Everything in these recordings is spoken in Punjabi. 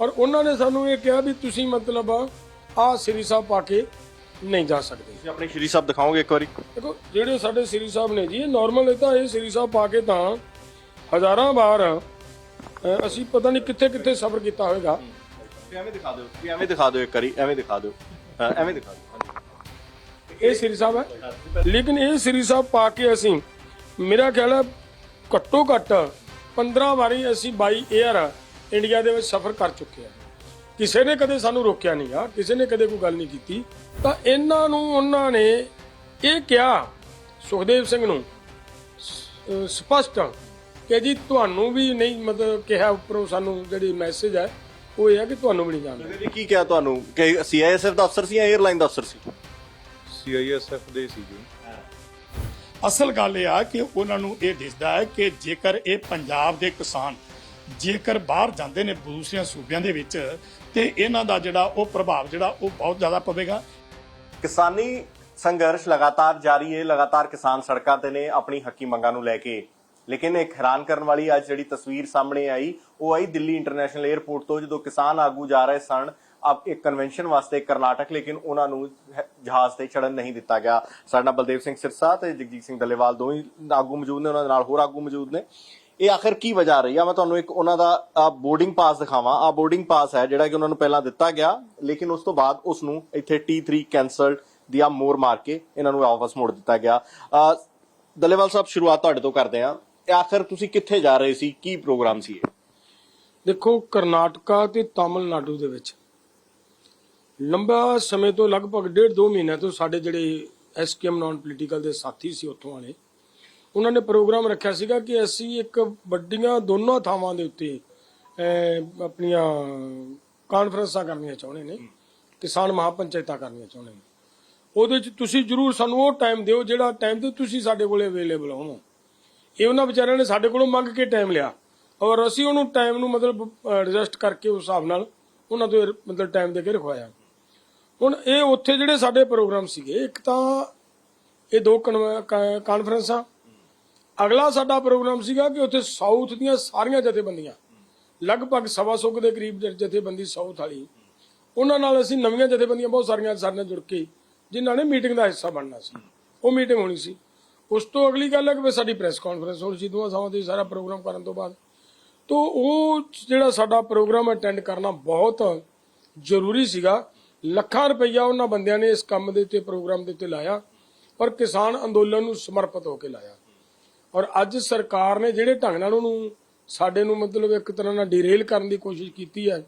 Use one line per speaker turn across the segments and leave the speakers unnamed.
ਔਰ ਉਹਨਾਂ ਨੇ ਸਾਨੂੰ ਇਹ ਕਿਹਾ ਵੀ ਤੁਸੀਂ ਮਤਲਬ ਆਹ ਸ੍ਰੀ ਸਾਹਿਬ ਪਾ ਕੇ ਨਹੀਂ ਜਾ ਸਕਦੇ।
ਤੁਸੀਂ ਆਪਣੇ ਸ਼੍ਰੀ ਸਾਹਿਬ ਦਿਖਾਓਗੇ ਇੱਕ ਵਾਰੀ।
ਦੇਖੋ ਜਿਹੜੇ ਸਾਡੇ ਸ੍ਰੀ ਸਾਹਿਬ ਨੇ ਜੀ ਇਹ ਨਾਰਮਲ ਇਹ ਤਾਂ ਇਹ ਸ੍ਰੀ ਸਾਹਿਬ ਪਾ ਕੇ ਤਾਂ ਹਜ਼ਾਰਾਂ ਵਾਰ ਅਸੀਂ ਪਤਾ ਨਹੀਂ ਕਿੱਥੇ ਕਿੱਥੇ ਸਫ਼ਰ ਕੀਤਾ ਹੋਵੇਗਾ
ਤੁਸੀਂ ਐਵੇਂ ਦਿਖਾ ਦਿਓ ਤੁਸੀਂ ਐਵੇਂ ਦਿਖਾ ਦਿਓ ਇੱਕ ਵਾਰੀ ਐਵੇਂ ਦਿਖਾ ਦਿਓ। ਹਾਂ ਐਵੇਂ ਦਿਖਾ ਦਿਓ ਹਾਂਜੀ।
ਇਹ ਸ੍ਰੀ ਸਾਹਿਬ ਹੈ। ਲੇਕਿਨ ਇਹ ਸ੍ਰੀ ਸਾਹਿਬ ਪਾ ਕੇ ਅਸੀਂ ਮੇਰਾ ਖਿਆਲ ਹੈ ਘੱਟੋ ਘੱਟ 15 ਵਾਰੀ ਅਸੀਂ ਬਾਈ 에ਅਰ ਇੰਡੀਆ ਦੇ ਵਿੱਚ ਸਫ਼ਰ ਕਰ ਚੁੱਕੇ ਹਾਂ ਕਿਸੇ ਨੇ ਕਦੇ ਸਾਨੂੰ ਰੋਕਿਆ ਨਹੀਂ ਆ ਕਿਸੇ ਨੇ ਕਦੇ ਕੋਈ ਗੱਲ ਨਹੀਂ ਕੀਤੀ। ਤਾਂ ਇਹਨਾਂ ਨੂੰ ਉਹਨਾਂ ਨੇ ਇਹ ਕਿਹਾ ਸੁਖਦੇਵ ਸਿੰਘ ਨੂੰ ਸਪਸ਼ਟ ਕਿ ਜੀ ਤੁਹਾਨੂੰ ਵੀ ਨਹੀਂ ਮਤਲਬ ਕਿਹਾ ਉੱਪਰੋਂ ਸਾਨੂੰ ਜਿਹੜੀ ਮੈਸੇਜ ਹੈ ਉਹ ਇਹ ਹੈ ਕਿ ਤੁਹਾਨੂੰ ਵੀ ਨਹੀਂ ਜਾਣਦਾ।
ਜੀ ਕੀ ਕਿਹਾ ਤੁਹਾਨੂੰ? ਕਿ ਸੀਆਈਐਸਐਫ ਦਾ ਅਫਸਰ ਸੀ ਜਾਂ 에ਅਰਲਾਈਨ ਦਾ ਅਫਸਰ ਸੀ?
ਸੀਆਈਐਸਐਫ ਦੇ ਸੀ ਜੀ।
ਅਸਲ ਗੱਲ ਇਹ ਆ ਕਿ ਉਹਨਾਂ ਨੂੰ ਇਹ ਦਿਸਦਾ ਹੈ ਕਿ ਜੇਕਰ ਇਹ ਪੰਜਾਬ ਦੇ ਕਿਸਾਨ ਜੇਕਰ ਬਾਹਰ ਜਾਂਦੇ ਨੇ ਦੂਸਰਿਆਂ ਸੂਬਿਆਂ ਦੇ ਵਿੱਚ, ਤੇ ਇਹਨਾਂ ਦਾ ਜਿਹੜਾ ਉਹ ਪ੍ਰਭਾਵ ਜਿਹੜਾ ਉਹ ਬਹੁਤ ਜ਼ਿਆਦਾ ਪਵੇਗਾ।
ਕਿਸਾਨੀ ਸੰਘਰਸ਼ ਲਗਾਤਾਰ ਜਾਰੀ ਹੈ, ਲਗਾਤਾਰ ਕਿਸਾਨ ਸੜਕਾਂ ਤੇ ਨੇ ਆਪਣੀ ਹੱਕੀ ਮੰਗਾਂ ਨੂੰ ਲੈ ਕੇ। ਲੇਕਿਨ ਇੱਕ ਹੈਰਾਨ ਕਰਨ ਵਾਲੀ ਅੱਜ ਜਿਹੜੀ ਤਸਵੀਰ ਸਾਹਮਣੇ ਆਈ, ਉਹ ਆਈ ਦਿੱਲੀ ਇੰਟਰਨੈਸ਼ਨਲ 에ਅਰਪੋਰਟ ਤੋਂ, ਜਦੋਂ ਕਿਸਾਨ ਆਗੂ ਜਾ ਰਹੇ ਸਨ। ਅਬ ਇੱਕ ਕਨਵੈਨਸ਼ਨ ਵਾਸਤੇ ਕਰਨਾਟਕ, ਲੇਕਿਨ ਉਹਨਾਂ ਨੂੰ ਜਹਾਜ਼ ਤੇ ਚੜਨ ਨਹੀਂ ਦਿੱਤਾ ਗਿਆ। ਸਾਡੇ ਨਾਲ ਬਲਦੇਵ ਸਿੰਘ ਸਿਰਸਾ ਤੇ ਜਗਜੀਤ ਸਿੰਘ ਡੱਲੇਵਾਲ ਦੋਵੇਂ ਆਗੂ ਮੌਜੂਦ ਨੇ, ਉਹਨਾਂ ਦੇ ਨਾਲ ਹੋਰ ਆਗੂ ਮੌਜੂਦ ਨੇ। ਇਹ ਆਖਰ ਕੀ ਵਜ੍ਹਾ ਰਹੀ ਆ? ਮੈਂ ਤੁਹਾਨੂੰ ਇੱਕ ਉਹਨਾਂ ਦਾ ਬੋਰਡਿੰਗ ਪਾਸ ਦਿਖਾਵਾਂ। ਆ ਬੋਰਡਿੰਗ ਪਾਸ ਹੈ ਜਿਹੜਾ ਕਿ ਉਹਨਾਂ ਨੂੰ ਪਹਿਲਾਂ ਦਿੱਤਾ ਗਿਆ ਲੇਕਿਨ ਉਸ ਤੋਂ ਬਾਅਦ ਉਸ ਨੂੰ ਇੱਥੇ T3 ਕੈਨਸਲਡ ਦੀਆਂ ਮੋਰ ਮਾਰ ਕੇ ਇਹਨਾਂ ਨੂੰ ਵਾਪਸ ਮੋੜ ਦਿੱਤਾ ਗਿਆ। ਅਹ, ਸਾਹਿਬ ਸ਼ੁਰੂਆਤ ਤੁਹਾਡੇ ਤੋਂ ਕਰਦੇ ਹਾਂ। ਆਖਰ ਤੁਸੀਂ ਕਿੱਥੇ ਜਾ ਰਹੇ ਸੀ? ਕੀ ਪ੍ਰੋਗਰਾਮ ਸੀ ਇਹ?
ਦੇਖੋ ਕਰਨਾਟਕਾ ਤੇ ਤਾਮਿਲਨਾਡੂ ਦੇ ਵਿੱਚ ਲੰਬਾ ਸਮੇਂ ਤੋਂ ਲਗਭਗ ਡੇਢ ਦੋ ਮਹੀਨਿਆਂ ਤੋਂ ਸਾਡੇ ਜਿਹੜੇ ਐਸਕੇਐਮ ਨਾਨ ਪੋਲੀਟੀਕਲ ਦੇ ਸਾਥੀ ਸੀ ਉੱਥੋਂ ਵਾਲੇ ਉਹਨਾਂ ਨੇ ਪ੍ਰੋਗਰਾਮ ਰੱਖਿਆ ਸੀਗਾ ਕਿ ਅਸੀਂ ਇੱਕ ਵੱਡੀਆਂ ਦੋਨੋਂ ਥਾਵਾਂ ਦੇ ਉੱਤੇ ਆਪਣੀਆਂ ਕਾਨਫਰੰਸਾਂ ਕਰਨੀਆਂ ਚਾਹੁੰਦੇ ਨੇ ਕਿਸਾਨ ਮਹਾਪੰਚਾਇਤਾਂ ਕਰਨੀਆਂ ਚਾਹੁੰਦੇ ਨੇ। ਉਹਦੇ ਚ ਤੁਸੀਂ ਜਰੂਰ ਸਾਨੂੰ ਉਹ ਟਾਈਮ ਦਿਓ ਜਿਹੜਾ ਟਾਈਮ ਤੇ ਤੁਸੀਂ ਸਾਡੇ ਕੋਲੇ ਅਵੇਲੇਬਲ ਹੋਵੋ। ਇਹ ਉਹਨਾਂ ਵਿਚਾਰਿਆਂ ਨੇ ਸਾਡੇ ਕੋਲੋਂ ਮੰਗ ਕੇ ਟਾਈਮ ਲਿਆ। ਔਰ ਅਸੀਂ ਉਹਨੂੰ ਟਾਈਮ ਨੂੰ ਮਤਲਬ ਐਡਜਸਟ ਕਰਕੇ ਉਸ ਹਿਸਾਬ ਨਾਲ ਉਹਨਾਂ ਤੋਂ ਮਤਲਬ ਟਾਈਮ ਦੇ ਕੇ ਰਖਵਾਇਆ। ਹੁਣ ਇਹ ਉੱਥੇ ਜਿਹੜੇ ਸਾਡੇ ਪ੍ਰੋਗਰਾਮ ਸੀਗੇ, ਇੱਕ ਤਾਂ ਇਹ ਦੋ ਕਾਨਫਰੰਸਾਂ ਅਗਲਾ ਸਾਡਾ ਪ੍ਰੋਗਰਾਮ ਸੀਗਾ ਕਿ ਉੱਥੇ ਸਾਊਥ ਦੀਆਂ ਸਾਰੀਆਂ ਜਥੇਬੰਦੀਆਂ, ਲਗਭਗ ਸਵਾ ਸੌ ਕੁ ਦੇ ਕਰੀਬ ਜਥੇਬੰਦੀ ਸਾਊਥ ਵਾਲੀ, ਉਹਨਾਂ ਨਾਲ ਅਸੀਂ ਨਵੀਆਂ ਜਥੇਬੰਦੀਆਂ ਬਹੁਤ ਸਾਰੀਆਂ ਸਾਡੇ ਨਾਲ ਜੁੜ ਕੇ ਜਿਨ੍ਹਾਂ ਨੇ ਮੀਟਿੰਗ ਦਾ ਹਿੱਸਾ ਬਣਨਾ ਸੀ। ਉਹ ਮੀਟਿੰਗ ਹੋਣੀ ਸੀ। ਉਸ ਤੋਂ ਅਗਲੀ ਗੱਲ ਹੈ ਕਿ ਸਾਡੀ ਪ੍ਰੈਸ ਕਾਨਫਰੰਸ ਹੋਣੀ ਸੀ ਦੋਵਾਂ ਥਾਵਾਂ ਤੇ ਸਾਰਾ ਪ੍ਰੋਗਰਾਮ ਕਰਨ ਤੋਂ ਬਾਅਦ। ਤੋਂ ਉਹ ਜਿਹੜਾ ਸਾਡਾ ਪ੍ਰੋਗਰਾਮ ਅਟੈਂਡ ਕਰਨਾ ਬਹੁਤ ਜ਼ਰੂਰੀ ਸੀਗਾ। ਲੱਖਾਂ ਰੁਪਈਆ ਉਹਨਾਂ ਬੰਦਿਆਂ ਨੇ ਇਸ ਕੰਮ ਦੇ ਉੱਤੇ, ਪ੍ਰੋਗਰਾਮ ਦੇ ਉੱਤੇ ਲਾਇਆ। ਪਰ ਕਿਸਾਨ ਅੰਦੋਲਨ ਨੂੰ ਸਮਰਪਿਤ ਹੋ ਕੇ ਲਾਇਆ। ਔਰ ਅੱਜ ਸਰਕਾਰ ਨੇ ਜਿਹੜੇ ਢੰਗ ਨਾਲ ਉਹਨੂੰ ਸਾਡੇ ਨੂੰ ਮਤਲਬ ਇੱਕ ਤਰ੍ਹਾਂ ਨਾਲ ਡਿਰੇਲ ਕਰਨ ਦੀ ਕੋਸ਼ਿਸ਼ ਕੀਤੀ ਹੈ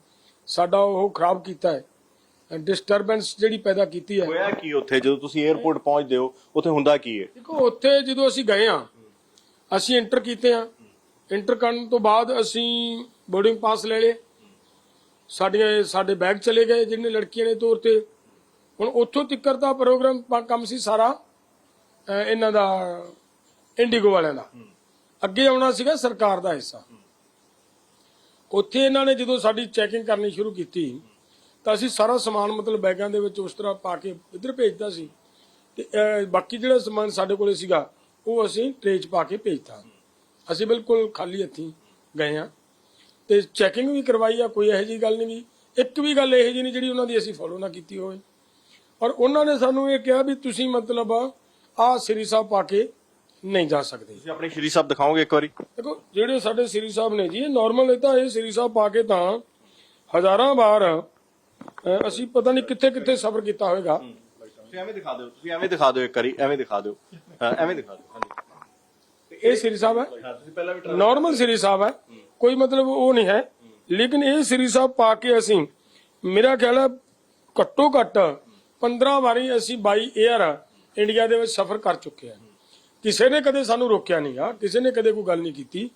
ਸਾਡਾ ਉਹ ਖਰਾਬ ਕੀਤਾ ਹੈ ਡਿਸਟਰਬੈਂਸ ਜਿਹੜੀ ਪੈਦਾ ਕੀਤੀ ਹੈ।
ਹੋਇਆ ਕੀ ਉੱਥੇ? ਜਦੋਂ ਤੁਸੀਂ 에ਅਰਪੋਰਟ ਪਹੁੰਚਦੇ ਹੋ ਉੱਥੇ ਹੁੰਦਾ ਕੀ ਹੈ?
ਦੇਖੋ ਉੱਥੇ ਜਦੋਂ ਅਸੀਂ ਗਏ ਆ ਅਸੀਂ ਇੰਟਰ ਕੀਤੇ ਆ ਇੰਟਰ ਕਰਨ ਤੋਂ ਬਾਅਦ ਅਸੀਂ ਬੋਰਡਿੰਗ ਪਾਸ ਲੈ ਲਏ। ਸਾਡੀਆਂ ਸਾਡੇ ਬੈਗ ਚਲੇ ਗਏ ਜਿਹਨੇ ਲੜਕੀਆਂ ਨੇ ਤੌਰ ਤੇ। ਹੁਣ ਉੱਥੋਂ ਤਿੱਕਰ ਦਾ ਪ੍ਰੋਗਰਾਮ ਕੰਮ ਸੀ ਸਾਰਾ ਇਹਨਾਂ ਦਾ ਇੰਡੀਗੋ ਵਾਲਿਆਂ ਦਾ। ਅੱਗੇ ਆਉਣਾ ਸੀਗਾ ਸਰਕਾਰ ਦਾ ਹਿੱਸਾ। ਉੱਥੇ ਇਹਨਾਂ ਨੇ ਜਦੋਂ ਸਾਡੀ ਚੈਕਿੰਗ ਕਰਨੀ ਸ਼ੁਰੂ ਕੀਤੀ ਤਾਂ ਅਸੀਂ ਸਾਰਾ ਸਮਾਨ ਮਤਲਬ ਬੈਗਾਂ ਦੇ ਵਿੱਚ ਉਸ ਤਰ੍ਹਾਂ ਪਾ ਕੇ ਇੱਧਰ ਭੇਜਦਾ ਸੀ। ਤੇ ਬਾਕੀ ਜਿਹੜਾ ਸਮਾਨ ਸਾਡੇ ਕੋਲੇ ਸੀਗਾ ਉਹ ਅਸੀਂ ਟ੍ਰੇਚ ਪਾ ਕੇ ਭੇਜਤਾ। ਅਸੀਂ ਬਿਲਕੁਲ ਖਾਲੀ ਹੱਥੀਂ ਗਏ ਆ ਤੇ ਚੈਕਿੰਗ ਵੀ ਕਰਵਾਈ ਆ ਕੋਈ ਇਹੋ ਜਿਹੀ ਗੱਲ ਨਹੀਂ ਗੀ ਇੱਕ ਵੀ ਗੱਲ ਇਹੋ ਜਿਹੀ ਨਹੀਂ ਜਿਹੜੀ ਉਹਨਾਂ ਦੀ ਅਸੀਂ ਫੋਲੋ ਨਾ ਕੀਤੀ ਹੋਵੇ। ਔਰ ਉਹਨਾਂ ਨੇ ਸਾਨੂੰ ਇਹ ਕਿਹਾ ਵੀ ਤੁਸੀਂ ਮਤਲਬ ਆਹ ਸ੍ਰੀ ਸਾਹਿਬ ਪਾ ਕੇ ਨਹੀਂ ਜਾ ਸਕਦੇ।
ਤੁਸੀਂ ਆਪਣੇ ਸ਼੍ਰੀ ਸਾਹਿਬ ਦਿਖਾਓਗੇ ਇੱਕ ਵਾਰੀ।
ਦੇਖੋ ਜਿਹੜੇ ਸਾਡੇ ਸ੍ਰੀ ਸਾਹਿਬ ਨੇ ਜੀ ਇਹ ਨਾਰਮਲ ਇਹ ਤਾਂ ਇਹ ਸ੍ਰੀ ਸਾਹਿਬ ਪਾ ਕੇ ਤਾਂ ਹਜ਼ਾਰਾਂ ਵਾਰ ਅਹ, ਅਸੀਂ ਪਤਾ ਨਹੀਂ ਕਿੱਥੇ ਕਿੱਥੇ ਸਫ਼ਰ ਕੀਤਾ ਹੋਵੇਗਾ
ਤੁਸੀਂ ਐਵੇਂ ਦਿਖਾ ਦਿਓ ਤੁਸੀਂ ਐਵੇਂ ਦਿਖਾ ਦਿਓ ਇੱਕ ਵਾਰੀ ਐਵੇਂ ਦਿਖਾ ਦਿਓ। ਹਾਂ ਐਵੇਂ ਦਿਖਾ ਦਿਓ ਹਾਂਜੀ।
ਇਹ ਸ੍ਰੀ ਸਾਹਿਬ ਹੈ।
ਤੁਸੀਂ ਪਹਿਲਾਂ ਵੀ
ਨਾਰਮਲ ਸ੍ਰੀ ਸਾਹਿਬ ਹੈ। ਕੋਈ ਮਤਲਬ ਉਹ ਨਹੀਂ ਹੈ। ਲੇਕਿਨ ਇਹ ਸ੍ਰੀ ਸਾਹਿਬ ਪਾ ਕੇ ਅਸੀਂ ਮੇਰਾ ਖਿਆਲ ਹੈ ਘੱਟੋ ਘੱਟ 15 ਵਾਰੀ ਅਸੀਂ ਬਾਈ 에ਅਰ ਇੰਡੀਆ ਦੇ ਵਿੱਚ ਸਫ਼ਰ ਕਰ ਚੁੱਕੇ ਹਾਂ। ਕਿਸੇ ਨੇ ਕਦੇ ਸਾਨੂੰ ਰੋਕਿਆ ਨਹੀਂ ਆ, ਕਿਸੇ ਨੇ ਕਦੇ ਕੋਈ ਗੱਲ ਨਹੀਂ ਕੀਤੀ।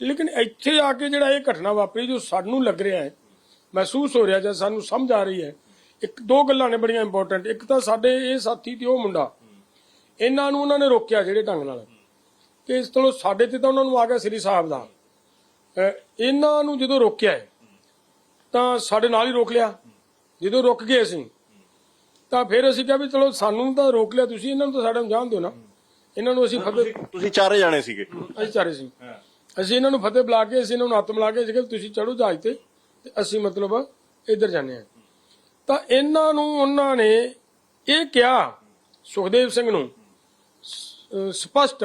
ਲੇਕਿਨ ਇੱਥੇ ਆ ਕੇ ਜਿਹੜਾ ਇਹ ਘਟਨਾ ਵਾਪਰੀ, ਜੋ ਸਾਨੂੰ ਲੱਗ ਰਿਹਾ ਹੈ, ਮਹਿਸੂਸ ਹੋ ਰਿਹਾ ਜਾਂ ਸਾਨੂੰ ਸਮਝ ਆ ਰਹੀ ਹੈ, ਇੱਕ ਦੋ ਗੱਲਾਂ ਨੇ ਬੜੀਆਂ ਇੰਪੋਰਟੈਂਟ ਇੱਕ ਤਾਂ ਸਾਡੇ ਇਹ ਸਾਥੀ ਤੇ ਉਹ ਮੁੰਡਾ, ਇਹਨਾਂ ਨੂੰ ਉਹਨਾਂ ਨੇ ਰੋਕਿਆ ਜਿਹੜੇ ਢੰਗ ਨਾਲ। ਕਿ ਇਸ ਤੋਂ ਸਾਡੇ ਤੇ ਤਾਂ ਉਹਨਾਂ ਨੂੰ ਆ ਗਿਆ ਸ੍ਰੀ ਸਾਹਿਬ ਦਾ। ਇਹਨਾਂ ਨੂੰ ਜਦੋਂ ਰੋਕਿਆ ਤਾਂ ਸਾਡੇ ਨਾਲ ਹੀ ਰੋਕ ਲਿਆ। ਜਦੋਂ ਰੁਕ ਗਏ ਅਸੀਂ, ਤਾਂ ਫਿਰ ਅਸੀਂ ਕਿਹਾ ਵੀ ਚਲੋ ਸਾਨੂੰ ਤਾਂ ਰੋਕ ਲਿਆ ਤੁਸੀਂ, ਇਹਨਾਂ ਨੂੰ ਤਾਂ ਸਾਡੇ ਨੂੰ ਜਾਣ ਦਿਓ ਨਾ। ਇਹਨਾਂ ਨੂੰ ਅਸੀਂ ਫਤਿਹ
ਤੁਸੀਂ ਚਾਰੇ ਜਾਣੇ ਸੀਗੇ।
ਅਸੀਂ ਚਾਰੇ ਸੀ। ਅਸੀਂ ਇਹਨਾਂ ਨੂੰ ਫਤਿਹ ਬੁਲਾ ਕੇ ਅਸੀਂ ਇਹਨਾਂ ਨੂੰ ਹੱਥ ਮਿਲਾ ਕੇ ਸੀਗੇ ਤੁਸੀਂ ਚੜੋ ਜਹਾਜ਼ ਤੇ ਤੇ ਅਸੀਂ ਮਤਲਬ ਇੱਧਰ ਜਾਂਦੇ ਆ ਤਾਂ ਇਹਨਾਂ ਨੂੰ ਉਹਨਾਂ ਨੇ ਇਹ ਕਿਹਾ ਸੁਖਦੇਵ ਸਿੰਘ ਨੂੰ ਸਪਸ਼ਟ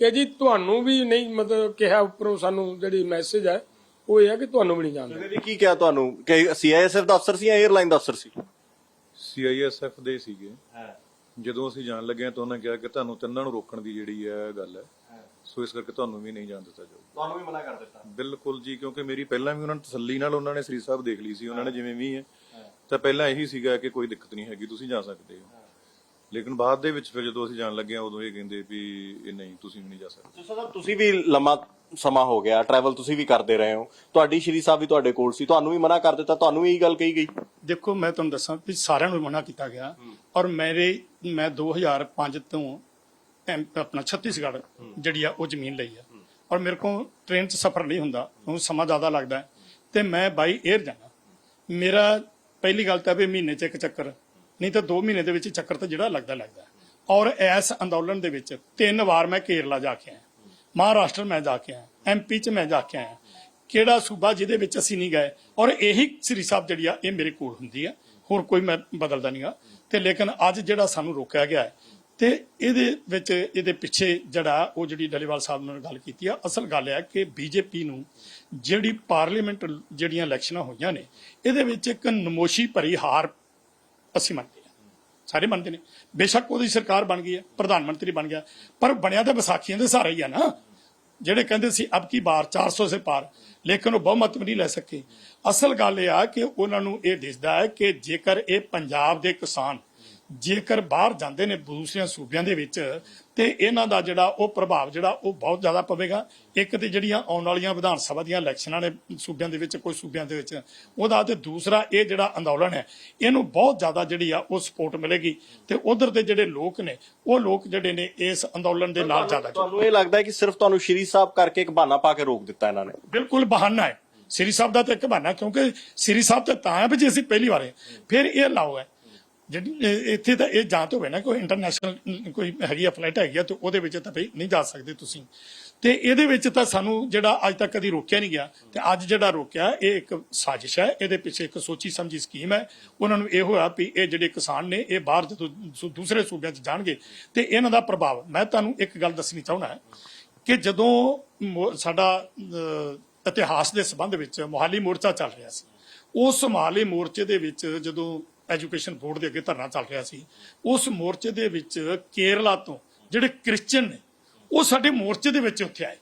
ਕਿ ਜੀ ਤੁਹਾਨੂੰ ਵੀ ਨਹੀਂ ਮਤਲਬ ਕਿਹਾ ਉੱਪਰੋਂ ਸਾਨੂੰ ਜਿਹੜੀ ਮੈਸੇਜ ਹੈ ਉਹ ਇਹ ਹੈ ਕਿ ਤੁਹਾਨੂੰ ਵੀ ਨਹੀਂ ਜਾਣਦੇ।
ਵੀ ਕੀ ਕਿਹਾ ਤੁਹਾਨੂੰ? ਕਿ ਸੀਆਈਐਸਐਫ ਦਾ ਅਫਸਰ ਸੀ ਜਾਂ 에ਅਰਲਾਈਨ ਦਾ ਅਫਸਰ ਸੀ?
ਸੀਆਈਐਸਐਫ ਦੇ ਸੀਗੇ। ਜਦੋਂ ਅਸੀਂ ਜਾਣ ਲੱਗੇ ਤਾਂ ਉਹਨਾਂ ਕਿਹਾ ਕਿ ਤੁਹਾਨੂੰ ਤਿੰਨਾਂ ਨੂੰ ਰੋਕਣ ਦੀ ਜਿਹੜੀ ਹੈ ਗੱਲ ਹੈ। ਸੋ ਇਸ ਕਰਕੇ ਤੁਹਾਨੂੰ ਵੀ ਨਹੀਂ ਜਾਣ ਦਿੱਤਾ ਜਾਊਗਾ।
ਤੁਹਾਨੂੰ ਵੀ ਮਨਾ ਕਰ ਦਿੱਤਾ।
ਬਿਲਕੁਲ ਜੀ ਕਿਉਂਕਿ ਮੇਰੀ ਪਹਿਲਾਂ ਵੀ ਉਹਨਾਂ ਨੇ ਤਸੱਲੀ ਨਾਲ ਉਹਨਾਂ ਨੇ ਸ੍ਰੀ ਸਾਹਿਬ ਦੇਖ ਲਈ ਸੀ ਉਹਨਾਂ ਨੇ ਜਿਵੇਂ ਵੀ ਹੈ। ਤਾਂ ਪਹਿਲਾਂ ਇਹੀ ਸੀਗਾ ਕਿ ਕੋਈ ਦਿੱਕਤ ਨਹੀਂ ਹੈਗੀ ਤੁਸੀਂ ਜਾ ਸਕਦੇ ਹੋ। ਲੇਕਿਨ ਬਾਅਦ ਦੇ ਵਿੱਚ ਫਿਰ ਜਦੋਂ ਅਸੀਂ ਜਾਣ ਲੱਗੇ ਹਾਂ ਉਦੋਂ ਇਹ ਕਹਿੰਦੇ ਵੀ ਇਹ ਨਹੀਂ ਤੁਸੀਂ ਵੀ ਨਹੀਂ ਜਾ ਸਕਦੇ।
ਤੁਸੀਂ ਵੀ ਲੰਮਾ ਸਮਾਂ ਹੋ ਗਿਆ ਟਰੈਵਲ ਤੁਸੀਂ ਵੀ ਕਰਦੇ ਰਹੇ ਹੋ। ਤੁਹਾਡੀ ਸ਼੍ਰੀ ਸਾਹਿਬ ਵੀ ਤੁਹਾਡੇ ਕੋਲ ਸੀ ਤੁਹਾਨੂੰ ਵੀ ਮਨਾ ਕਰ ਦਿੱਤਾ ਤੁਹਾਨੂੰ ਵੀ ਇਹ ਗੱਲ ਕਹੀ ਗਈ।
ਦੇਖੋ ਮੈਂ ਤੁਹਾਨੂੰ ਦੱਸਾਂ ਵੀ ਸਾਰਿਆਂ ਨੂੰ ਮਨਾ ਕੀਤਾ ਗਿਆ ਔਰ ਮੇਰੇ ਮੈਂ 2005 ਤੋਂ ਆਪਣਾ ਛੱਤੀਸਗੜ੍ਹ ਜਿਹੜੀ ਆ ਉਹ ਜ਼ਮੀਨ ਲਈ ਆ। ਔਰ ਮੇਰੇ ਕੋਲ ਟ੍ਰੇਨ 'ਚ ਸਫ਼ਰ ਨਹੀਂ ਹੁੰਦਾ ਉਹ ਸਮਾਂ ਜ਼ਿਆਦਾ ਲੱਗਦਾ ਤੇ ਮੈਂ ਬਾਈ 에ਅਰ ਜਾਣਾ। ਮੇਰਾ ਪਹਿਲੀ ਗੱਲ ਤਾਂ ਵੀ ਮਹੀਨੇ 'ਚ ਇੱਕ ਚੱਕਰ ਨਹੀਂ ਤਾਂ 2 ਮਹੀਨੇ ਦੇ ਵਿੱਚ ਚੱਕਰ ਤਾਂ ਜਿਹੜਾ ਲੱਗਦਾ ਲੱਗਦਾ। ਔਰ ਇਸ ਅੰਦੋਲਨ ਦੇ ਵਿੱਚ ਤਿੰਨ ਵਾਰ ਮੈਂ ਕੇਰਲਾ ਜਾ ਕੇ ਆਇਆ। ਮਹਾਰਾਸ਼ਟਰ ਮੈਂ ਜਾ ਕੇ ਆਇਆ ਐਮਪੀ 'ਚ ਮੈਂ ਜਾ ਕੇ ਆਇਆ। ਕਿਹੜਾ ਸੂਬਾ ਜਿਹਦੇ ਵਿੱਚ ਅਸੀਂ ਨਹੀਂ ਗਏ? ਔਰ ਇਹੀ ਸ੍ਰੀ ਸਾਹਿਬ ਜਿਹੜੀ ਆ, ਇਹ ਮੇਰੇ ਕੋਲ ਹੁੰਦੀ ਆ। ਹੋਰ ਕੋਈ ਮੈਂ ਬਦਲਦਾ ਨਹੀਂਗਾ ਤੇ ਲੇਕਿਨ ਅੱਜ ਜਿਹੜਾ ਸਾਨੂੰ ਰੋਕਿਆ ਗਿਆ ਹੈ, ਤੇ ਇਹਦੇ ਵਿੱਚ ਇਹਦੇ ਪਿੱਛੇ ਜਿਹੜਾ ਉਹ ਜਿਹੜੀ ਡਲੀਵਾਲ ਸਾਹਿਬ ਨਾਲ ਗੱਲ ਕੀਤੀ ਆ, ਅਸਲ ਗੱਲ ਹੈ ਕਿ ਬੀਜੇਪੀ ਨੂੰ ਜਿਹੜੀ ਪਾਰਲੀਮੈਂਟ ਜਿਹੜੀਆਂ ਇਲੈਕਸ਼ਨਾਂ ਹੋਈਆਂ ਨੇ, ਇਹਦੇ ਵਿੱਚ ਇੱਕ ਨਮੋਸ਼ੀ ਭਰੀ ਹਾਰ ਅਸੀਂ ਮੰਨਦੇ ਸਾਰੇ ਮੰਨਦੇ ਨੇ। ਬੇਸ਼ੱਕ ਉਹਦੀ ਸਰਕਾਰ ਬਣ ਗਈ ਹੈ, ਪ੍ਰਧਾਨ ਮੰਤਰੀ ਬਣ ਗਿਆ। ਪਰ ਬਣਿਆ ਤਾਂ ਵਿਸਾਖੀਆਂ ਦੇ ਸਹਾਰੇ ਹੀ ਆ ਨਾ। ਜਿਹੜੇ ਕਹਿੰਦੇ ਸੀ, ਅਬ ਕੀ ਬਾਰ 400 ਸੇ ਪਾਰ। ਲੇਕਿਨ ਉਹ ਬਹੁਮਤ ਨਹੀਂ ਲੈ ਸਕੇ। ਅਸਲ ਗੱਲ ਇਹ ਆ ਕਿ ਉਹਨਾਂ ਨੂੰ ਇਹ ਦਿਸਦਾ ਹੈ ਕਿ ਜੇਕਰ ਇਹ ਪੰਜਾਬ ਦੇ ਕਿਸਾਨ, ਜੇਕਰ ਬਾਹਰ ਜਾਂਦੇ ਨੇ ਦੂਸਰਿਆਂ ਸੂਬਿਆਂ ਦੇ ਵਿੱਚ ਤੇ ਇਹਨਾਂ ਦਾ ਜਿਹੜਾ ਉਹ ਪ੍ਰਭਾਵ ਜਿਹੜਾ ਉਹ ਬਹੁਤ ਜ਼ਿਆਦਾ ਪਵੇਗਾ। ਇੱਕ ਤੇ ਜਿਹੜੀਆਂ ਆਉਣ ਵਾਲੀਆਂ ਵਿਧਾਨ ਸਭਾ ਦੀਆਂ ਇਲੈਕਸ਼ਨਾਂ ਨੇ ਸੂਬਿਆਂ ਦੇ ਵਿੱਚ ਕੋਈ ਸੂਬਿਆਂ ਦੇ ਵਿੱਚ। ਉਹਦਾ ਤੇ ਦੂਸਰਾ ਇਹ ਜਿਹੜਾ ਅੰਦੋਲਨ ਹੈ ਇਹਨੂੰ ਬਹੁਤ ਜ਼ਿਆਦਾ ਜਿਹੜੀ ਆ ਉਹ ਸਪੋਰਟ ਮਿਲੇਗੀ। ਤੇ ਉਧਰ ਦੇ ਜਿਹੜੇ ਲੋਕ ਨੇ ਉਹ ਲੋਕ ਜਿਹੜੇ ਨੇ ਇਸ ਅੰਦੋਲਨ ਦੇ ਨਾਲ ਜ਼ਿਆਦਾ।
ਤੁਹਾਨੂੰ ਇਹ ਲੱਗਦਾ ਹੈ ਕਿ ਸਿਰਫ ਤੁਹਾਨੂੰ ਸ਼੍ਰੀ ਸਾਹਿਬ ਕਰਕੇ ਇੱਕ ਬਹਾਨਾ ਪਾ ਕੇ ਰੋਕ ਦਿੱਤਾ ਇਹਨਾਂ ਨੇ?
ਬਿਲਕੁਲ ਬਹਾਨਾ ਹੈ। ਸ੍ਰੀ ਸਾਹਿਬ ਦਾ ਤਾਂ ਇੱਕ ਬਹਾਨਾ ਕਿਉਂਕਿ ਸ੍ਰੀ ਸਾਹਿਬ ਤਾਂ ਤਾਂ ਹੈ ਵੀ ਜੇ ਅਸੀਂ ਪਹਿਲੀ ਵਾਰ ਫਿਰ ਇਹ ਲਾਓ ਹੈ। ਜਿਹੜੀ ਇੱਥੇ ਤਾਂ ਇਹ ਜਾਂਚ ਹੋਵੇ ਨਾ, ਕੋਈ ਇੰਟਰਨੈਸ਼ਨਲ ਕੋਈ ਹੈਗੀ ਆ ਫਲਾਈਟ ਹੈਗੀ ਆ, ਤੇ ਉਹਦੇ ਵਿੱਚ ਤਾਂ ਭਈ ਨਹੀਂ ਜਾ ਸਕਦੇ ਤੁਸੀਂ। ਤੇ ਇਹਦੇ ਵਿੱਚ ਤਾਂ ਸਾਨੂੰ ਜਿਹੜਾ ਅੱਜ ਤੱਕ ਕਦੀ ਰੋਕਿਆ ਨਹੀਂ ਗਿਆ। ਤੇ ਅੱਜ ਜਿਹੜਾ ਰੋਕਿਆ, ਇਹ ਇੱਕ ਸਾਜ਼ਿਸ਼ ਹੈ। ਇਹਦੇ ਪਿੱਛੇ ਇੱਕ ਸੋਚੀ ਸਮਝੀ ਸਕੀਮ ਹੈ। ਉਹਨਾਂ ਨੂੰ ਇਹ ਹੋਇਆ ਵੀ ਇਹ ਜਿਹੜੇ ਕਿਸਾਨ ਨੇ, ਇਹ ਬਾਹਰ ਜਦੋਂ ਦੂਸਰੇ ਸੂਬਿਆਂ 'ਚ ਜਾਣਗੇ, ਤੇ ਇਹਨਾਂ ਦਾ ਪ੍ਰਭਾਵ, ਮੈਂ ਤੁਹਾਨੂੰ ਇੱਕ ਗੱਲ ਦੱਸਣੀ ਚਾਹੁੰਦਾ ਕਿ ਜਦੋਂ ਸਾਡਾ ਇਤਿਹਾਸ ਦੇ ਸੰਬੰਧ ਵਿੱਚ ਮੋਹਾਲੀ ਮੋਰਚਾ ਚੱਲ ਰਿਹਾ ਸੀ, ਉਸ ਮੋਹਾਲੀ ਮੋਰਚੇ ਦੇ ਵਿੱਚ ਜਦੋਂ ਐਜੂਕੇਸ਼ਨ ਬੋਰਡ ਦੇ ਅੱਗੇ ਧਰਨਾ ਚੱਲ ਰਿਹਾ ਸੀ। ਉਸ ਮੋਰਚੇ ਦੇ ਵਿੱਚ ਕੇਰਲਾ ਤੋਂ ਜਿਹੜੇ ਕ੍ਰਿਸਚੀਅਨ ਨੇ, ਉਹ ਸਾਡੇ ਮੋਰਚੇ ਦੇ ਵਿੱਚ ਉੱਥੇ ਆਏ।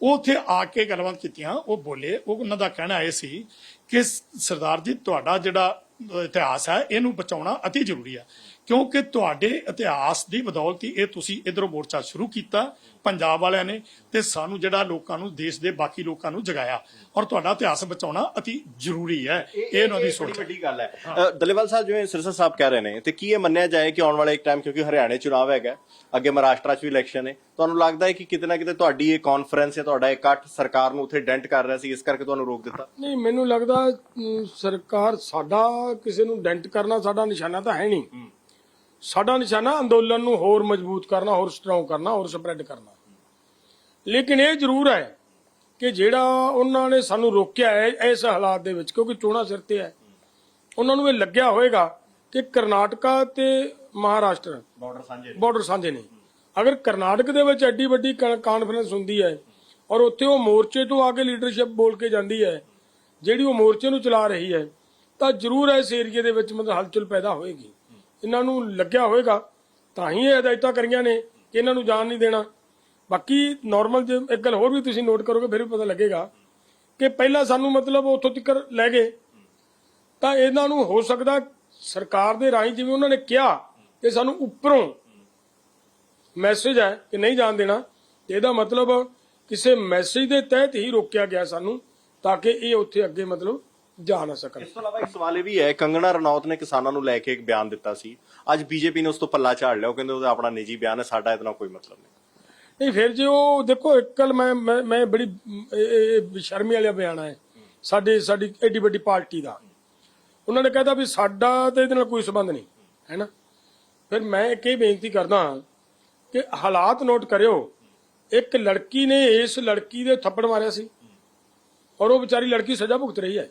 ਉਹ ਉੱਥੇ ਆ ਕੇ ਗੱਲਬਾਤ ਕੀਤੀਆਂ, ਉਹ ਬੋਲੇ, ਉਹ ਉਹਨਾਂ ਦਾ ਕਹਿਣਾ ਇਹ ਸੀ ਕਿ ਸਰਦਾਰ ਜੀ, ਤੁਹਾਡਾ ਜਿਹੜਾ ਇਤਿਹਾਸ ਹੈ, ਇਹਨੂੰ ਬਚਾਉਣਾ ਅਤੀ ਜ਼ਰੂਰੀ ਹੈ। ਕਿਉਂਕਿ ਤੁਹਾਡੇ ਇਤਿਹਾਸ ਦੀ ਬਦੌਲਤ ਹੀ ਇਹ ਤੁਸੀਂ ਇਧਰੋਂ ਮੋਰਚਾ ਸ਼ੁਰੂ ਕੀਤਾ ਪੰਜਾਬ ਵਾਲਿਆਂ ਨੇ ਤੇ ਸਾਨੂੰ ਜਿਹੜਾ ਲੋਕਾਂ ਨੂੰ ਦੇਸ਼ ਦੇ ਬਾਕੀ ਲੋਕਾਂ ਨੂੰ ਜਗਾਇਆ। ਔਰ ਤੁਹਾਡਾ ਇਤਿਹਾਸ ਬਚਾਉਣਾ ਅਤੀ ਜ਼ਰੂਰੀ ਹੈ ਇਹ ਉਹਨਾਂ ਦੀ ਸੋਚ ਹੈ।
ਵੱਡੀ ਗੱਲ ਹੈ। ਦਲੇਵਾਲ ਸਾਹਿਬ ਜਿਵੇਂ ਸਿਰਸਾ ਸਾਹਿਬ ਕਹਿ ਰਹੇ ਨੇ ਤੇ ਕੀ ਇਹ ਮੰਨਿਆ ਜਾਏ ਕਿ ਆਉਣ ਵਾਲੇ ਇੱਕ ਟਾਈਮ ਕਿਉਂਕਿ ਹਰਿਆਣੇ ਚੁਣਾਵ ਹੈਗਾ ਅੱਗੇ ਮਹਾਰਾਸ਼ਟਰ 'ਚ ਵੀ ਇਲੈਕਸ਼ਨ ਹੈ ਤੁਹਾਨੂੰ ਲੱਗਦਾ ਹੈ ਕਿ ਕਿਤੇ ਨਾ ਕਿਤੇ ਤੁਹਾਡੀ ਇਹ ਕਾਨਫਰੰਸ ਜਾਂ ਤੁਹਾਡਾ ਇਕੱਠ ਸਰਕਾਰ ਨੂੰ ਉੱਥੇ ਡੈਂਟ ਕਰ ਰਿਹਾ ਸੀ ਇਸ ਕਰਕੇ ਤੁਹਾਨੂੰ ਰੋਕ ਦਿੱਤਾ?
ਨਹੀਂ ਮੈਨੂੰ ਲੱਗਦਾ ਸਰਕਾਰ ਸਾਡਾ ਕਿਸੇ ਨੂੰ ਡੈਂਟ ਕਰਨਾ ਸਾਡਾ ਨਿਸ਼ਾਨਾ ਤਾਂ ਹੈ ਨਹੀਂ। ਸਾਡਾ ਨਿਸ਼ਾਨਾ ਅੰਦੋਲਨ ਨੂੰ ਹੋਰ ਮਜ਼ਬੂਤ ਕਰਨਾ ਹੋਰ ਸਟਰੋਂਗ ਕਰਨਾ ਹੋਰ ਸਪਰੈਡ ਕਰਨਾ। ਲੇਕਿਨ ਇਹ ਜ਼ਰੂਰ ਹੈ ਕਿ ਜਿਹੜਾ ਉਹਨਾਂ ਨੇ ਸਾਨੂੰ ਰੋਕਿਆ ਹੈ ਇਸ ਹਾਲਾਤ ਦੇ ਵਿੱਚ ਕਿਉਂਕਿ ਚੋਣਾਂ ਸਿਰ ਤੇ ਹੈ। ਉਹਨਾਂ ਨੂੰ ਇਹ ਲੱਗਿਆ ਹੋਵੇਗਾ ਕਿ ਕਰਨਾਟਕਾ ਤੇ ਮਹਾਰਾਸ਼ਟਰ
ਬਾਰਡਰ ਸਾਂਝੇ
ਬਾਰਡਰ ਸਾਂਝੇ ਨੇ। ਅਗਰ ਕਰਨਾਟਕ ਦੇ ਵਿੱਚ ਐਡੀ ਵੱਡੀ ਕਾਨਫਰੰਸ ਹੁੰਦੀ ਹੈ ਔਰ ਉੱਥੇ ਉਹ ਮੋਰਚੇ ਤੋਂ ਆ ਕੇ ਲੀਡਰਸ਼ਿਪ ਬੋਲ ਕੇ ਜਾਂਦੀ ਹੈ ਜਿਹੜੀ ਉਹ ਮੋਰਚੇ ਨੂੰ ਚਲਾ ਰਹੀ ਹੈ ਤਾਂ ਜ਼ਰੂਰ ਇਸ ਏਰੀਏ ਦੇ ਵਿੱਚ ਮਤਲਬ ਹਲਚਲ ਪੈਦਾ ਹੋਏਗੀ। ਇਹਨਾਂ ਨੂੰ ਲੱਗਿਆ ਹੋਵੇਗਾ, ਤਾਂ ਹੀ ਇਹ ਹਦਾਇਤਾਂ ਕਰੀਆਂ ਨੇ ਕਿ ਇਹਨਾਂ ਨੂੰ ਜਾਣ ਨਹੀਂ ਦੇਣਾ। ਬਾਕੀ ਨਾਰਮਲ ਜੇ ਇੱਕ ਗੱਲ ਹੋਰ ਵੀ ਤੁਸੀਂ ਨੋਟ ਕਰੋਗੇ, ਫਿਰ ਵੀ ਪਤਾ ਲੱਗੇਗਾ ਕਿ ਪਹਿਲਾਂ ਸਾਨੂੰ ਮਤਲਬ ਉੱਥੋਂ ਤੱਕ ਲੈ ਗਏ। ਤਾਂ ਇਹਨਾਂ ਨੂੰ ਹੋ ਸਕਦਾ ਸਰਕਾਰ ਦੇ ਰਾਹੀਂ ਜਿਵੇਂ ਉਹਨਾਂ ਨੇ ਕਿਹਾ ਕਿ ਸਾਨੂੰ ਉੱਪਰੋਂ ਮੈਸੇਜ ਹੈ ਕਿ ਨਹੀਂ ਜਾਣ ਦੇਣਾ। ਇਹਦਾ ਮਤਲਬ ਕਿਸੇ ਮੈਸੇਜ ਦੇ ਤਹਿਤ ਹੀ ਰੋਕਿਆ ਗਿਆ ਸਾਨੂੰ, ਤਾਂ ਕਿ ਇਹ ਉੱਥੇ ਅੱਗੇ ਮਤਲਬ ਜਾ ਨਾ ਸਕਣ।
ਇਸ ਤੋਂ ਇਲਾਵਾ ਇੱਕ ਸਵਾਲ ਇਹ ਵੀ ਹੈ ਕੰਗਣਾ ਰਣੌਤ ਨੇ ਕਿਸਾਨਾਂ ਨੂੰ ਲੈ ਕੇ ਇੱਕ ਬਿਆਨ ਦਿੱਤਾ ਸੀ। ਅੱਜ ਬੀਜੇਪੀ ਨੇ ਉਸ ਤੋਂ ਪੱਲਾ ਝਾੜ ਲਿਆ ਉਹ ਕਹਿੰਦੇ ਉਹਦਾ ਆਪਣਾ ਨਿੱਜੀ ਬਿਆਨ ਹੈ ਸਾਡਾ ਇਹਦੇ ਕੋਈ ਮਤਲਬ ਨਹੀਂ।
ਨਹੀਂ ਫਿਰ ਜੇ ਉਹ ਦੇਖੋ ਇੱਕ ਗੱਲ ਮੈਂ ਮੈਂ ਬੜੀ ਸ਼ਰਮੀ ਵਾਲਾ ਬਿਆਨ ਹੈ ਸਾਡੇ ਸਾਡੀ ਐਡੀ ਵੱਡੀ ਪਾਰਟੀ ਦਾ। ਉਹਨਾਂ ਨੇ ਕਹਿਤਾ ਵੀ ਸਾਡਾ ਤੇ ਇਹਦੇ ਨਾਲ ਕੋਈ ਸੰਬੰਧ ਨਹੀਂ ਹੈ ਨਾ? ਫਿਰ ਮੈਂ ਇੱਕ ਇਹ ਬੇਨਤੀ ਕਰਦਾ ਕਿ ਹਾਲਾਤ ਨੋਟ ਕਰਿਓ ਇੱਕ ਲੜਕੀ ਨੇ ਇਸ ਲੜਕੀ ਦੇ ਥੱਪੜ ਮਾਰਿਆ ਸੀ ਔਰ ਉਹ ਵਿਚਾਰੀ ਲੜਕੀ ਸਜ਼ਾ ਭੁਗਤ ਰਹੀ ਹੈ।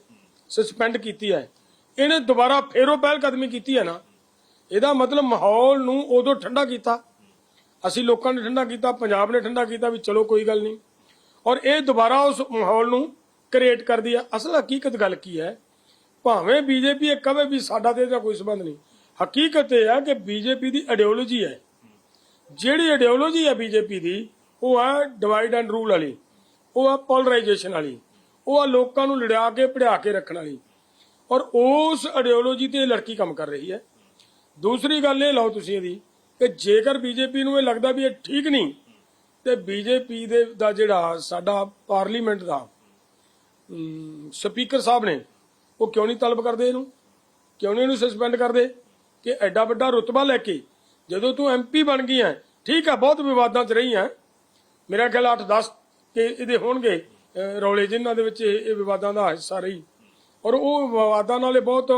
ਸਸਪੈਂਡ ਕੀਤੀ ਹੈ। ਇਹਨੇ ਦੁਬਾਰਾ ਫੇਰੋ ਪਹਿਲ ਕਦਮੀ ਕੀਤੀ ਹੈ ਨਾ। ਇਹਦਾ ਮਤਲਬ ਮਾਹੌਲ ਨੂੰ ਉਦੋਂ ਠੰਡਾ ਕੀਤਾ। ਅਸੀਂ ਲੋਕਾਂ ਨੇ ਠੰਡਾ ਕੀਤਾ, ਪੰਜਾਬ ਨੇ ਠੰਡਾ ਕੀਤਾ ਵੀ ਚਲੋ ਕੋਈ ਗੱਲ ਨਹੀਂ। ਔਰ ਇਹ ਦੁਬਾਰਾ ਉਸ ਮਾਹੌਲ ਨੂੰ ਕ੍ਰੀਏਟ ਕਰਦੀ ਹੈ। ਅਸਲ ਹਕੀਕਤ ਗੱਲ ਕੀ ਹੈ? ਭਾਵੇਂ ਬੀਜੇਪੀ ਇਹ ਕਵੇ ਵੀ ਸਾਡਾ ਤੇ ਇਹਦਾ ਕੋਈ ਸੰਬੰਧ ਨਹੀਂ। ਹਕੀਕਤ ਇਹ ਹੈ ਕਿ ਬੀਜੇਪੀ ਦੀ ਆਈਡੀਓਲੋਜੀ ਹੈ। ਜਿਹੜੀ ਆਈਡੀਓਲੋਜੀ ਹੈ ਬੀਜੇਪੀ ਦੀ, ਉਹ ਹੈ ਡਿਵਾਈਡ ਐਂਡ ਰੂਲ ਵਾਲੀ। ਉਹ ਹੈ ਪੋਲਰਾਈਜੇਸ਼ਨ ਵਾਲੀ। ਉਹ ਹੈ ਲੋਕਾਂ ਨੂੰ ਲੜਿਆ ਕੇ ਪੜਿਆ ਕੇ ਰੱਖਣ ਵਾਲੀ ਔਰ ਉਸ ਆਈਡੀਓਲੋਜੀ ਤੇ ਇਹ ਲੜਕੀ ਕੰਮ ਕਰ ਰਹੀ ਹੈ। ਦੂਸਰੀ ਗੱਲ ਇਹ ਲਓ ਤੁਸੀਂ ਇਹਦੀ ਕਿ ਜੇਕਰ ਬੀਜੇਪੀ ਨੂੰ ਇਹ ਲੱਗਦਾ ਵੀ ਇਹ ਠੀਕ ਨਹੀਂ, ਤੇ ਬੀਜੇਪੀ ਦੇ ਦਾ ਜਿਹੜਾ ਸਾਡਾ ਪਾਰਲੀਮੈਂਟ ਦਾ ਸਪੀਕਰ ਸਾਹਿਬ ਨੇ, ਉਹ ਕਿਉਂ ਨਹੀਂ ਤਲਬ ਕਰਦੇ ਇਹਨੂੰ? ਕਿਉਂ ਨਹੀਂ ਇਹਨੂੰ ਸਸਪੈਂਡ ਕਰਦੇ? ਕਿ ਐਡਾ ਵੱਡਾ ਰੁਤਬਾ ਲੈ ਕੇ ਜਦੋਂ ਤੂੰ ਐਮਪੀ ਬਣ ਗਈ ਹੈ, ਠੀਕ ਹੈ, ਬਹੁਤ ਵਿਵਾਦਾਂ 'ਚ ਰਹੀ ਹੈ। ਮੇਰਾ ਖਿਆਲ 8-10 ਕੇ ਇਹਦੇ ਹੋਣਗੇ। ਰੌਲੇ ਜਿਨ੍ਹਾਂ ਦੇ ਵਿੱਚ ਇਹ ਇਹ ਵਿਵਾਦਾਂ ਦਾ ਹਿੱਸਾ ਰਹੀ। ਔਰ ਉਹ ਵਿਵਾਦਾਂ ਨਾਲੇ ਬਹੁਤ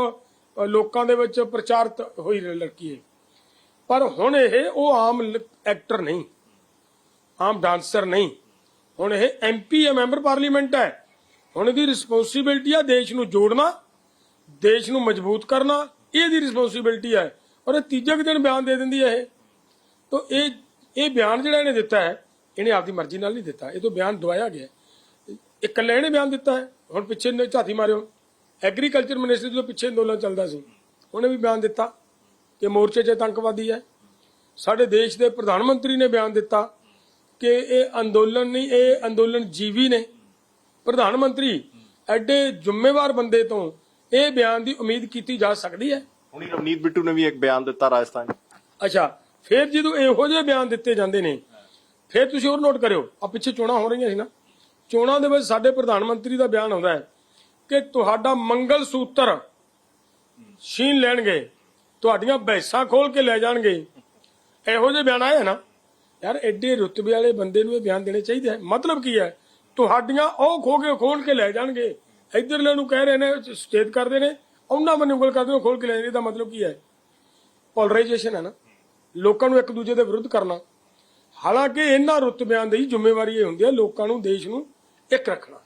ਲੋਕਾਂ ਦੇ ਵਿੱਚ ਪ੍ਰਚਾਰਿਤ ਹੋਈ ਲੜਕੀ ਹੈ ਪਰ ਹੁਣ ਇਹ, ਉਹ ਆਮ ਐਕਟਰ ਨਹੀਂ। ਆਮ ਡਾਂਸਰ ਨਹੀਂ। ਹੁਣ ਇਹ ਐਮਪੀ ਹੈ ਮੈਂਬਰ ਪਾਰਲੀਮੈਂਟ ਹੈ। ਹੁਣ ਇਹਦੀ ਰਿਸਪੌਂਸਿਬਿਲਟੀ ਹੈ ਦੇਸ਼ ਨੂੰ ਜੋੜਨਾ, ਦੇਸ਼ ਨੂੰ ਮਜ਼ਬੂਤ ਕਰਨਾ, ਇਹ ਦੀ ਰਿਸਪੌਂਸਿਬਿਲਟੀ ਹੈ। ਔਰ ਇਹ ਤੀਜੇ ਕੁ ਦਿਨ ਬਿਆਨ ਦੇ ਦਿੰਦੀ ਹੈ ਇਹ। ਤਾਂ ਇਹ ਇਹ ਬਿਆਨ ਜਿਹੜਾ ਇਹਨੇ ਦਿੱਤਾ ਹੈ, ਇਹਨੇ ਆਪਦੀ ਮਰਜ਼ੀ ਨਾਲ ਨਹੀਂ ਦਿੱਤਾ। ਇਹ ਤੋਂ ਬਿਆਨ ਦਵਾਇਆ ਗਿਆ ਇਕੱਲੇ ਇਹਨੇ ਬਿਆਨ ਦਿੱਤਾ ਹੈ। ਹੁਣ ਪਿੱਛੇ ਨੇ ਝਾਤੀ ਮਾਰਿਓ। ਐਗਰੀਕਲਚਰ ਮਿਨਿਸਟਰੀ ਜਦੋਂ ਪਿੱਛੇ ਅੰਦੋਲਨ ਚੱਲਦਾ ਸੀ। ਉਹਨੇ ਵੀ ਬਿਆਨ ਦਿੱਤਾ ਕਿ ਮੋਰਚੇ 'ਚ ਆਤੰਕਵਾਦੀ ਹੈ। ਸਾਡੇ ਦੇਸ਼ ਦੇ ਪ੍ਰਧਾਨ ਮੰਤਰੀ ਨੇ ਬਿਆਨ ਦਿੱਤਾ ਕਿ ਇਹ ਅੰਦੋਲਨ ਨਹੀਂ ਇਹ ਅੰਦੋਲਨ ਜੀਵੀ ਨੇ। ਪ੍ਰਧਾਨ ਮੰਤਰੀ ਐਡੇ ਜ਼ਿੰਮੇਵਾਰ ਬੰਦੇ ਤੋਂ ਇਹ ਬਿਆਨ ਦੀ ਉਮੀਦ ਕੀਤੀ ਜਾ ਸਕਦੀ ਹੈ।
ਹੁਣੀ ਰਵਨੀਤ ਬਿੱਟੂ ਨੇ ਵੀ ਇੱਕ ਬਿਆਨ ਦਿੱਤਾ ਰਾਜਸਥਾਨ।
ਅੱਛਾ ਫਿਰ ਜਦੋਂ ਇਹੋ ਜਿਹੇ ਬਿਆਨ ਦਿੱਤੇ ਜਾਂਦੇ ਨੇ ਫਿਰ ਤੁਸੀਂ ਹੋਰ ਨੋਟ ਕਰਿਓ। ਆ ਪਿੱਛੇ ਚੋਣਾਂ ਹੋ ਰਹੀਆਂ ਸੀ ਨਾ। ਚੋਣਾਂ ਦੇ ਵਿੱਚ ਸਾਡੇ ਪ੍ਰਧਾਨ ਮੰਤਰੀ ਦਾ ਬਿਆਨ ਆਉਂਦਾ ਹੈ ਕਿ ਤੁਹਾਡਾ ਮੰਗਲ ਸੂਤਰ ਛੀਨ ਲੈਣਗੇ, ਤੁਹਾਡੀਆਂ ਬੈਸਾਂ ਖੋਲ ਕੇ ਲੈ ਜਾਣਗੇ। ਇਹੋ ਜਿਹੇ ਬਿਆਨ ਆਏ ਨਾ? ਯਾਰ, ਐਡੇ ਰੁਤਬੇ ਵਾਲੇ ਬੰਦੇ ਨੂੰ ਇਹ ਬਿਆਨ ਦੇਣੇ ਚਾਹੀਦੇ ਹੈ ਮਤਲਬ ਕੀ ਹੈ? ਤੁਹਾਡੀਆਂ ਉਹ ਖੋ ਕੇ ਖੋਲ ਕੇ ਲੈ ਜਾਣਗੇ। ਇਧਰਲੇ ਨੂੰ ਕਹਿ ਰਹੇ ਨੇ ਸਟੇਟ ਕਰਦੇ ਨੇ, ਉਹਨਾਂ ਬੰਨੇ ਉਂਗਲ ਕਰਦੇ ਨੇ ਖੋਲ ਕੇ ਲੈ ਜਾਣਗੇ। ਇਹਦਾ ਮਤਲਬ ਕੀ ਹੈ? ਪੋਲਰਾਈਜੇਸ਼ਨ ਹੈ ਨਾ। ਲੋਕਾਂ ਨੂੰ ਇੱਕ ਦੂਜੇ ਦੇ ਵਿਰੁੱਧ ਕਰਨਾ। ਹਾਲਾਂਕਿ ਇਹਨਾਂ ਰੁਤਬਿਆਂ ਦੀ ਜ਼ਿੰਮੇਵਾਰੀ ਇਹ ਹੁੰਦੀ ਹੈ, ਲੋਕਾਂ ਨੂੰ, ਦੇਸ਼ ਨੂੰ ਇੱਕ ਰੱਖਣਾ।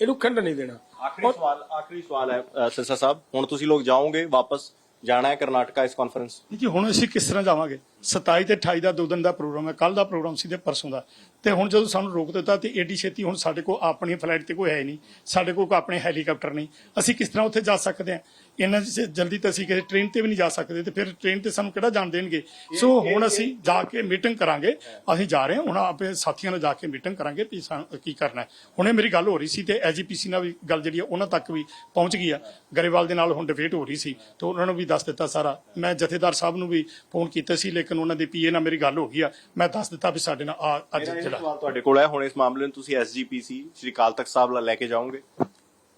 ਇਹਨੂੰ ਖੰਡ ਨਹੀਂ ਦੇਣਾ।
ਆਖਰੀ ਸਵਾਲ ਆਖਰੀ ਸਵਾਲ ਹੈ ਸਿਰਸਾ ਸਾਹਿਬ ਹੁਣ ਤੁਸੀਂ ਲੋਕ ਜਾਓਗੇ ਵਾਪਸ ਜਾਣਾ ਹੈ ਕਰਨਾਟਕਾ ਇਸ ਕਾਨਫਰੰਸ
ਜੀ ਹੁਣ ਅਸੀਂ ਕਿਸ ਤਰ੍ਹਾਂ ਜਾਵਾਂਗੇ? 27 ਤੇ 28 ਦਾ ਦੋ ਦਿਨ ਦਾ ਪ੍ਰੋਗਰਾਮ ਹੈ ਕੱਲ ਦਾ ਪ੍ਰੋਗਰਾਮ ਸੀ ਤੇ ਪਰਸੋਂ ਦਾ। ਤੇ ਹੁਣ ਜਦੋਂ ਸਾਨੂੰ ਰੋਕ ਦਿੱਤਾ ਤੇ ਏਡੀ ਛੇਤੀ ਹੁਣ ਸਾਡੇ ਕੋਲ ਆਪਣੀ ਫਲਾਈਟ ਤੇ ਕੋਈ ਹੈ ਹੀ ਨਹੀਂ ਸਾਡੇ ਕੋਲ ਕੋਈ ਆਪਣੇ ਹੈਲੀਕਾਪਟਰ ਨਹੀਂ। ਅਸੀਂ ਕਿਸ ਤਰ੍ਹਾਂ ਉੱਥੇ ਜਾ ਸਕਦੇ ਹਾਂ? ਇੰਨਾ ਜ- ਜਲਦੀ ਤਾਂ ਅਸੀਂ ਕਿਸੇ ਟ੍ਰੇਨ ਤੇ ਵੀ ਨਹੀਂ ਜਾ ਸਕਦੇ ਤੇ ਫਿਰ ਟ੍ਰੇਨ ਤੇ ਸਾਨੂੰ ਕਿਹੜਾ ਜਾਣ ਦੇਣਗੇ? ਸੋ ਹੁਣ ਅਸੀਂ ਜਾ ਕੇ ਮੀਟਿੰਗ ਕਰਾਂਗੇ। ਅਸੀਂ ਜਾ ਰਹੇ ਹਾਂ ਹੁਣ ਆਪਣੇ ਸਾਥੀਆਂ ਨਾਲ ਜਾ ਕੇ ਮੀਟਿੰਗ ਕਰਾਂਗੇ ਵੀ ਸਾਨੂੰ ਕੀ ਕਰਨਾ ਹੈ। ਹੁਣੇ ਮੇਰੀ ਗੱਲ ਹੋ ਰਹੀ ਸੀ ਤੇ ਐਜੀਪੀਸੀ ਨਾਲ ਵੀ ਗੱਲ ਜਿਹੜੀ ਆ ਉਹਨਾਂ ਤੱਕ ਵੀ ਪਹੁੰਚ ਗਈ ਆ। ਗਰੇਵਾਲ ਦੇ ਨਾਲ ਹੁਣ ਡਿਬੇਟ ਹੋ ਰਹੀ ਸੀ ਤੇ ਉਹਨਾਂ ਨੂੰ ਵੀ ਦੱਸ ਦਿੱਤਾ ਸਾਰਾ। ਮੈਂ ਜਥੇਦਾਰ ਸਾਹਿਬ ਨੂੰ ਵੀ ਫੋਨ ਕੀਤਾ ਸੀ ਲੇਕਿਨ ਉਹਨਾਂ ਦੇ ਪੀਏ ਨਾਲ ਮੇਰੀ ਗੱਲ ਹੋ ਗਈ ਆ। ਮੈਂ ਦੱਸ ਦਿੱਤਾ ਵੀ ਸਾਡੇ ਨਾਲ ਅੱਜ ਜਿਹੜਾ
ਤੁਹਾਡੇ ਕੋਲ ਹੈ। ਹੁਣ ਇਸ ਮਾਮਲੇ ਨੂੰ ਤੁਸੀਂ ਐਸਜੀਪੀਸੀ ਸ਼੍ਰੀ ਅਕਾਲ ਤਖਤ ਸਾਹਿਬ ਨਾਲ ਲੈ ਕੇ ਜਾਓਗੇ?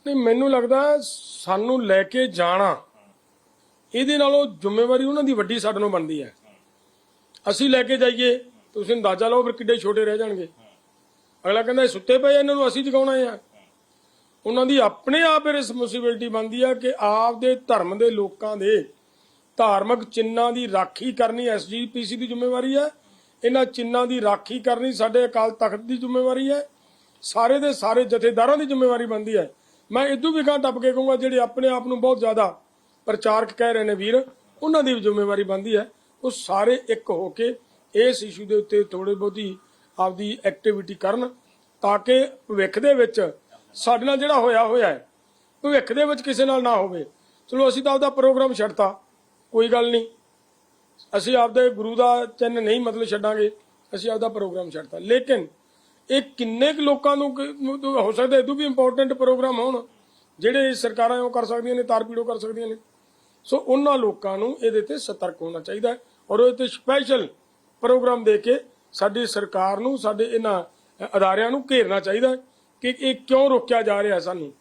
ਨਹੀਂ ਮੈਨੂੰ ਲੱਗਦਾ ਸਾਨੂੰ ਲੈ ਕੇ ਜਾਣਾ ਇਹਦੇ ਨਾਲੋਂ ਜ਼ਿੰਮੇਵਾਰੀ ਉਹਨਾਂ ਦੀ ਵੱਡੀ ਸਾਡੇ ਨੂੰ ਬਣਦੀ ਹੈ। ਅਸੀਂ ਲੈ ਕੇ ਜਾਈਏ ਤੁਸੀਂ ਅੰਦਾਜ਼ਾ ਲਾਓ ਫਿਰ ਕਿੱਡੇ ਛੋਟੇ ਰਹਿ ਜਾਣਗੇ। ਅਗਲਾ ਕਹਿੰਦਾ ਇਹ ਸੁੱਤੇ ਪਏ ਆ, ਇਹਨਾਂ ਨੂੰ ਅਸੀਂ ਜਗਾਉਣਾ ਆ। ਉਹਨਾਂ ਦੀ ਆਪਣੇ ਆਪ ਰਿਸਪੌਂਸਿਬਿਲਟੀ ਬਣਦੀ ਆ ਕਿ ਆਪ ਦੇ ਧਰਮ ਦੇ ਲੋਕਾਂ ਦੇ ਧਾਰਮਿਕ ਚਿੰਨਾਂ ਦੀ ਰਾਖੀ ਕਰਨੀ ਐਸਜੀਪੀਸੀ ਦੀ ਜ਼ਿੰਮੇਵਾਰੀ ਹੈ ਇਹਨਾਂ ਚਿੰਨ੍ਹਾਂ ਦੀ ਰਾਖੀ ਕਰਨੀ ਸਾਡੇ ਅਕਾਲ ਤਖਤ ਦੀ ਜ਼ਿੰਮੇਵਾਰੀ ਹੈ ਸਾਰੇ ਦੇ ਸਾਰੇ ਜਥੇਦਾਰਾਂ ਦੀ ਜ਼ਿੰਮੇਵਾਰੀ ਬਣਦੀ ਹੈ ਮੈਂ ਇਦੋਂ ਵੀ ਗਾਂ ਟੱਪ ਕੇ ਕਹੂੰਗਾ, ਜਿਹੜੇ ਆਪਣੇ ਆਪ ਨੂੰ ਬਹੁਤ ਜ਼ਿਆਦਾ ਪ੍ਰਚਾਰਕ ਕਹਿ ਰਹੇ ਨੇ ਵੀਰ, ਉਹਨਾਂ ਦੀ ਵੀ ਜ਼ਿੰਮੇਵਾਰੀ ਬਣਦੀ ਹੈ। ਉਹ ਸਾਰੇ ਇੱਕ ਹੋ ਕੇ ਇਸ ਇਸ਼ੂ ਦੇ ਉੱਤੇ ਥੋੜੀ ਬਹੁਤੀ ਆਪਦੀ ਐਕਟੀਵਿਟੀ ਕਰਨ, ਤਾਂ ਕਿ ਭਵਿੱਖ ਦੇ ਵਿੱਚ ਸਾਡੇ ਨਾਲ ਜਿਹੜਾ ਹੋਇਆ ਹੋਇਆ ਹੈ। ਭਵਿੱਖ ਦੇ ਵਿੱਚ ਕਿਸੇ ਨਾਲ ਨਾ ਹੋਵੇ। ਚਲੋ, ਅਸੀਂ ਤਾਂ ਆਪਦਾ ਪ੍ਰੋਗਰਾਮ ਛੱਡਤਾ। ਕੋਈ ਗੱਲ ਨਹੀਂ। ਅਸੀਂ ਆਪਦੇ ਗੁਰੂ ਦਾ ਚਿੰਨ ਨਹੀਂ ਮਤਲਬ ਛੱਡਾਂਗੇ। ਅਸੀਂ ਆਪਦਾ ਪ੍ਰੋਗਰਾਮ ਛੱਡਤਾ। ਲੇਕਿਨ ਇਹ ਕਿੰਨੇ ਕੁ ਲੋਕਾਂ ਨੂੰ ਕ- ਨੂੰ ਤਾਂ ਹੋ ਸਕਦਾ ਇਦੋਂ ਵੀ ਇੰਪੋਰਟੈਂਟ ਪ੍ਰੋਗਰਾਮ ਹੋਣ, ਜਿਹੜੇ ਸਰਕਾਰਾਂ ਉਹ ਕਰ ਸਕਦੀਆਂ ਨੇ ਤਾਰਪੀੜੋ ਕਰ ਸਕਦੀਆਂ ਨੇ ਸੋ ਉਹਨਾਂ ਲੋਕਾਂ ਨੂੰ ਇਹਦੇ ਤੇ ਸਤਰਕ ਹੋਣਾ ਚਾਹੀਦਾ ਹੈ ਔਰ ਉਹਦੇ ਤੇ ਸਪੈਸ਼ਲ ਪ੍ਰੋਗਰਾਮ ਦੇ ਕੇ ਸਾਡੀ ਸਰਕਾਰ ਨੂੰ, ਸਾਡੇ ਇਹਨਾਂ ਅਦਾਰਿਆਂ ਨੂੰ ਘੇਰਨਾ ਚਾਹੀਦਾ ਹੈ ਕਿ ਇਹ ਕਿਉਂ ਰੋਕਿਆ ਜਾ ਰਿਹਾ ਸਾਨੂੰ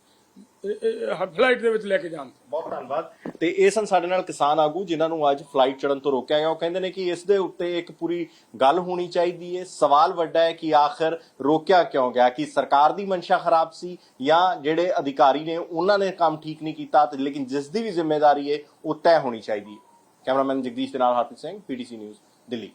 ਫਲਾਈਟ ਦੇ ਵਿੱਚ ਲੈ ਕੇ ਜਾਣ ਤੋਂ।
ਬਹੁਤ ਧੰਨਵਾਦ ਤੇ ਇਹ ਸਨ ਸਾਡੇ ਨਾਲ ਕਿਸਾਨ ਆਗੂ, ਜਿਨ੍ਹਾਂ ਨੂੰ ਅੱਜ ਫਲਾਈਟ ਚੜਨ ਤੋਂ ਰੋਕਿਆ ਗਿਆ। ਉਹ ਕਹਿੰਦੇ ਨੇ ਕਿ ਇਸ ਦੇ ਉੱਤੇ ਇੱਕ ਪੂਰੀ ਗੱਲ ਹੋਣੀ ਚਾਹੀਦੀ ਹੈ। ਸਵਾਲ ਵੱਡਾ ਹੈ ਕਿ ਆਖਰ ਰੋਕਿਆ ਕਿਉਂ ਗਿਆ? ਕਿ ਸਰਕਾਰ ਦੀ ਮਨਸ਼ਾ ਖਰਾਬ ਸੀ ਜਾਂ ਜਿਹੜੇ ਅਧਿਕਾਰੀ ਨੇ ਉਹਨਾਂ ਨੇ ਕੰਮ ਠੀਕ ਨਹੀਂ ਕੀਤਾ ਤੇ ਲੇਕਿਨ ਜਿਸ ਦੀ ਵੀ ਜ਼ਿੰਮੇਵਾਰੀ ਹੈ, ਉਹ ਤੈਅ ਹੋਣੀ ਚਾਹੀਦੀ ਹੈ। ਕੈਮਰਾਮੈਨ ਜਗਦੀਸ਼ ਦੇ ਨਾਲ ਹਰਪ੍ਰੀਤ ਸਿੰਘ, ਪੀਟੀਸੀ ਨਿਊਜ਼, ਦਿੱਲੀ।